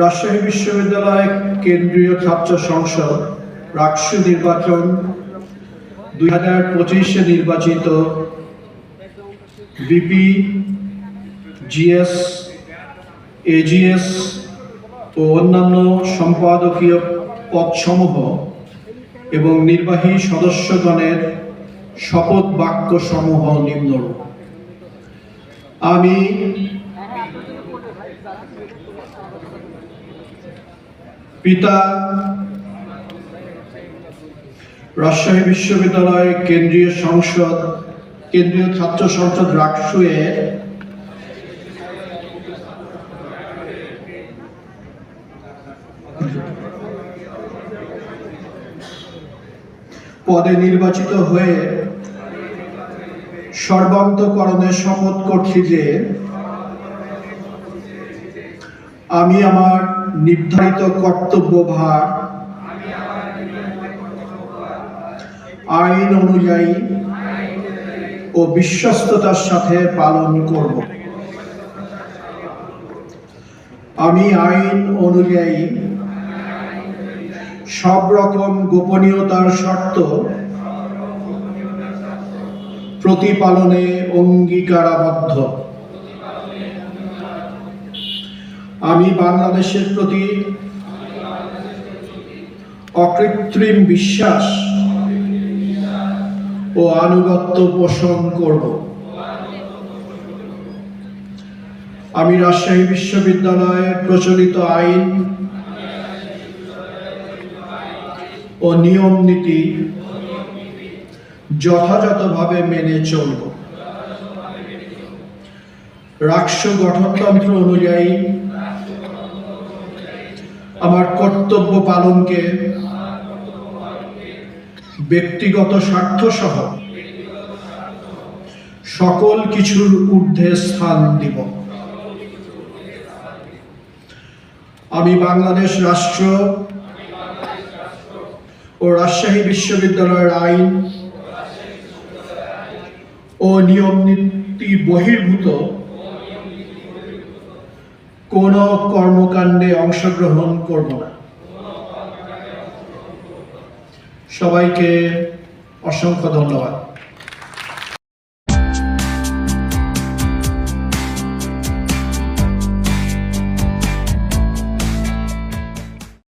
রাজশাহী বিশ্ববিদ্যালয় কেন্দ্রীয় ছাত্র সংসদ, রাকসু নির্বাচন দুই হাজার পঁচিশে নির্বাচিত বিপি জিএস, এজিএস ও অন্যান্য সম্পাদকীয় পদসমূহ এবং নির্বাহী সদস্যগণের শপথ বাক্য সমূহ নিম্নরূপ। আমি পিতা রাজশাহী বিশ্ববিদ্যালয় কেন্দ্রীয় সংসদ, কেন্দ্রীয় ছাত্র সংসদ রাকসুয়ে পদে নির্বাচিত হয়ে সর্বান্তকরণে শপথ করছি যে আমি আমার নির্ধারিত কর্তব্যভার আইন অনুযায়ী ও বিশ্বস্ততার সাথে পালন করব। আমি আইন অনুযায়ী সব রকম গোপনীয়তার শর্ত প্রতিপালনে অঙ্গীকারাবদ্ধ। আমি বাংলাদেশের প্রতি অকৃত্রিম বিশ্বাস ও আনুগত্য পোষণ করব। আমি রাজশাহী বিশ্ববিদ্যালয়ে প্রচলিত আইন ও নিয়ম নীতি যথাযথভাবে মেনে চলব। রাষ্ট্র গঠনতন্ত্র অনুযায়ী আমার কর্তব্য পালনকে ব্যক্তিগত স্বার্থ সহ সকল কিছুর ঊর্ধ্বে স্থান দিব। আমি বাংলাদেশ রাষ্ট্র ও রাজশাহী বিশ্ববিদ্যালয়ের আইন ও নিয়ম নীতি বহির্ভূত কোন কর্মকাণ্ডে অংশগ্রহণ করব না। সবাইকে অসংখ্য ধন্যবাদ।